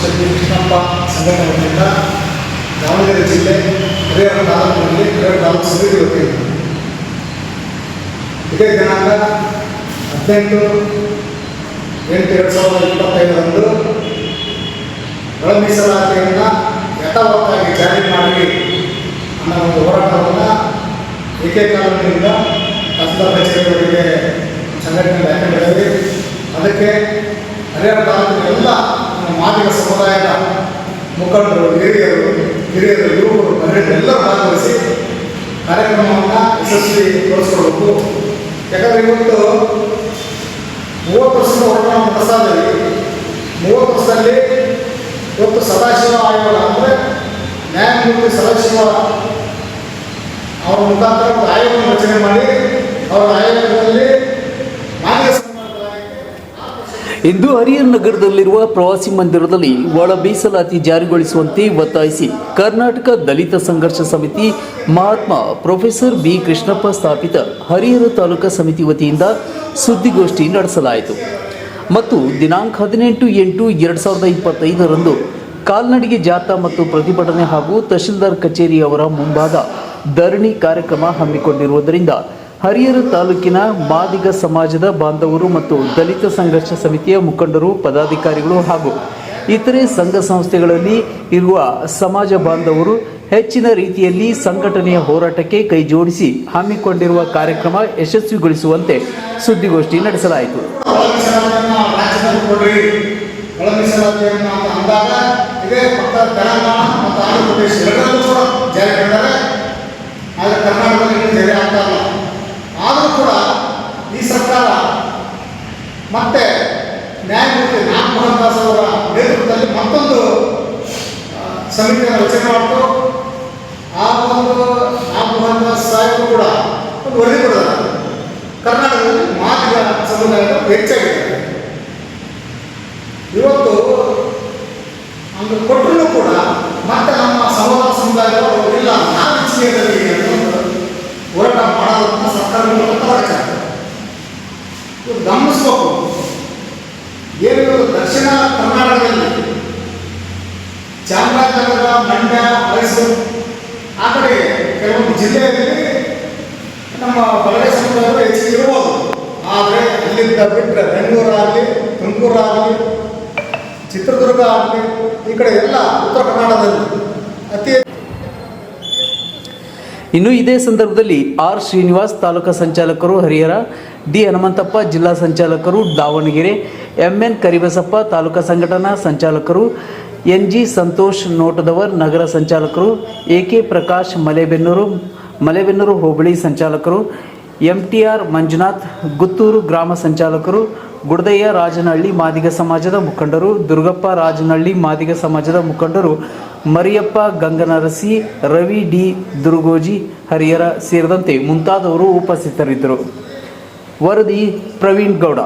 B Krishnappa ಸಂಘಟನೆ ವತಿಯಿಂದ ದಾವಣಗೆರೆ ಜಿಲ್ಲೆ ಹಿರಿಯರ ತಾಲೂಕಿನಲ್ಲಿ ಹಿರಿಯರ ತಾಲೂಕು ಸಮಿತಿ ವತಿಯಿಂದ. ಇದೇ ದಿನಾಂಕ ಹದಿನೆಂಟು ಎಂಟು ಎರಡು ಸಾವಿರದ ಇಪ್ಪತ್ತೈದರಂದು ಒಳ ಮೀಸಲಾತಿಯನ್ನು ಯಥಾವತ್ತಾಗಿ ಜಾರಿ ಮಾಡಿ ಅನ್ನೋ ಒಂದು ಹೋರಾಟವನ್ನು ಏಕೀಕರಣದಿಂದ ತಹಸೀಲ್ದಾರ್ ಕಚೇರಿಗಳಿಗೆ ಸಂಘಟನೆ ಹಾಕೊಂಡಿದ್ದೇವೆ ಅದಕ್ಕೆ ಹರಿಹರ ತಾಲೂಕಿನ ಎಲ್ಲ ಮಾದಿಗ ಸಮುದಾಯದ ಮುಖಂಡರು, ಹಿರಿಯರು ಹಿರಿಯರು, ಯುವಕರು ಎಲ್ಲರೂ ಭಾಗವಹಿಸಿ ಕಾರ್ಯಕ್ರಮವನ್ನು ಯಶಸ್ವಿಗೊಳಿಸ್ಕೊಳ್ಬೇಕು. ಯಾಕಂದರೆ ಇವತ್ತು ಮೂವತ್ತು ವರ್ಷದ ನಾವು ನಡೆಸ್ತಾ ಮೂವತ್ತು ವರ್ಷದಲ್ಲಿ ಇವತ್ತು ಸದಾಶಿವ ಆಯೋಗ ಅಂದರೆ ನ್ಯಾಯಮೂರ್ತಿ ಸದಾಶಿವ ಅವರ ಮುಖಾಂತರ ಒಂದು ಆಯೋಗವನ್ನು ರಚನೆ ಮಾಡಿ, ಅವರ ಆಯೋಗದಲ್ಲಿ ಇಂದು ಹರಿಹರ ನಗರದಲ್ಲಿರುವ ಪ್ರವಾಸಿ ಮಂದಿರದಲ್ಲಿ ಒಳ ಮೀಸಲಾತಿ ಜಾರಿಗೊಳಿಸುವಂತೆ ಒತ್ತಾಯಿಸಿ ಕರ್ನಾಟಕ ದಲಿತ ಸಂಘರ್ಷ ಸಮಿತಿ ಮಹಾತ್ಮ ಪ್ರೊಫೆಸರ್ ಬಿ ಕೃಷ್ಣಪ್ಪ ಸ್ಥಾಪಿತ ಹರಿಹರ ತಾಲೂಕಾ ಸಮಿತಿ ವತಿಯಿಂದ ಸುದ್ದಿಗೋಷ್ಠಿ ನಡೆಸಲಾಯಿತು. ಮತ್ತು ದಿನಾಂಕ ಹದಿನೆಂಟು ಎಂಟು ಎರಡು ಸಾವಿರದ ಇಪ್ಪತ್ತೈದರಂದು ಕಾಲ್ನಡಿಗೆ ಜಾಥಾ ಮತ್ತು ಪ್ರತಿಭಟನೆ ಹಾಗೂ ತಹಶೀಲ್ದಾರ್ ಕಚೇರಿ ಅವರ ಮುಂಭಾಗ ಧರಣಿ ಕಾರ್ಯಕ್ರಮ ಹಮ್ಮಿಕೊಂಡಿರುವುದರಿಂದ ಹರಿಹರ ತಾಲೂಕಿನ ಮಾದಿಗ ಸಮಾಜದ ಬಾಂಧವರು ಮತ್ತು ದಲಿತ ಸಂಘರ್ಷ ಸಮಿತಿಯ ಮುಖಂಡರು, ಪದಾಧಿಕಾರಿಗಳು ಹಾಗೂ ಇತರೆ ಸಂಘ ಸಂಸ್ಥೆಗಳಲ್ಲಿ ಇರುವ ಸಮಾಜ ಬಾಂಧವರು ಹೆಚ್ಚಿನ ರೀತಿಯಲ್ಲಿ ಸಂಘಟನೆಯ ಹೋರಾಟಕ್ಕೆ ಕೈ ಜೋಡಿಸಿ ಹಮ್ಮಿಕೊಂಡಿರುವ ಕಾರ್ಯಕ್ರಮ ಯಶಸ್ವಿಗೊಳಿಸುವಂತೆ ಸುದ್ದಿಗೋಷ್ಠಿ ನಡೆಸಲಾಯಿತು. ಕರ್ನಾಟಕದಲ್ಲಿ ಇನ್ನೂ ಜಾರಿ ಆಗ್ತಾ ಇಲ್ಲ ಆದರೂ ಕೂಡ ಈ ಸರ್ಕಾರ ಮತ್ತೆ ನ್ಯಾಯಮೂರ್ತಿ ನಾಗಮೋಹನ್ ದಾಸ್ ಅವರ ನೇತೃತ್ವದಲ್ಲಿ ಮತ್ತೊಂದು ಸಮಿತಿಯನ್ನು ರಚನೆ ಮಾಡಿತು. ಆ ಒಂದು ನಾಗಮೋಹನ್ ದಾಸ್ ಸಾಹೇಬರು ಕೂಡ ಒಂದು ವರದಿ ಕೊಡೋದ ಕರ್ನಾಟಕದಲ್ಲಿ ಮಾದಿಗ ಸಮುದಾಯದ ಹೆಚ್ಚಾಗಿದೆ. ಇವತ್ತು ಅಂದ್ರೆ ಕೊಟ್ಟರು ಕೂಡ ಮತ್ತೆ ನಮ್ಮ ಸಮುದಾಯ ಸಮುದಾಯದವರು ಇಲ್ಲ ನಾವು ಇಚ್ಛೆಯಲ್ಲಿ ಹೆಚ್ಚಿಗೆ ಆದರೆ ಅಲ್ಲಿಂದ ಬಿಟ್ಟರೆ ಬೆಂಗಳೂರಾಗಲಿ ತುಮಕೂರಾಗಲಿ ಚಿತ್ರದುರ್ಗ ಆಗಲಿ, ಈ ಎಲ್ಲ ಉತ್ತರ ಇನ್ನು ಇದೇ ಸಂದರ್ಭದಲ್ಲಿ ಆರ್ ಶ್ರೀನಿವಾಸ್ ತಾಲೂಕಾ ಸಂಚಾಲಕರು ಹರಿಹರ, ಡಿ ಹನುಮಂತಪ್ಪ ಜಿಲ್ಲಾ ಸಂಚಾಲಕರು ದಾವಣಗೆರೆ ಎಂಎನ್ ಕರಿಬಸಪ್ಪ ತಾಲೂಕಾ ಸಂಘಟನಾ ಸಂಚಾಲಕರು, ಎನ್ ಜಿ ಸಂತೋಷ್ ನೋಟದವರ್ ನಗರ ಸಂಚಾಲಕರು, A K Prakash Malebennur Malebennur hobli ಸಂಚಾಲಕರು M T R Manjunath, Guttur ಗ್ರಾಮ ಸಂಚಾಲಕರು, ಗುಡದಯ್ಯ ರಾಜನಹಳ್ಳಿ ಮಾದಿಗ ಸಮಾಜದ ಮುಖಂಡರು, ದುರ್ಗಪ್ಪ ರಾಜನಹಳ್ಳಿ ಮಾದಿಗ ಸಮಾಜದ ಮುಖಂಡರು, ಮರಿಯಪ್ಪ ಗಂಗನರಸಿ, ರವಿ ಡಿ ದುರ್ಗೋಜಿ, ಹರಿಹರ ಸೇರಿದಂತೆ ಮುಂತಾದವರು ಉಪಸ್ಥಿತರಿದ್ದರು. ವರದಿ ಪ್ರವೀಣ್ ಗೌಡ.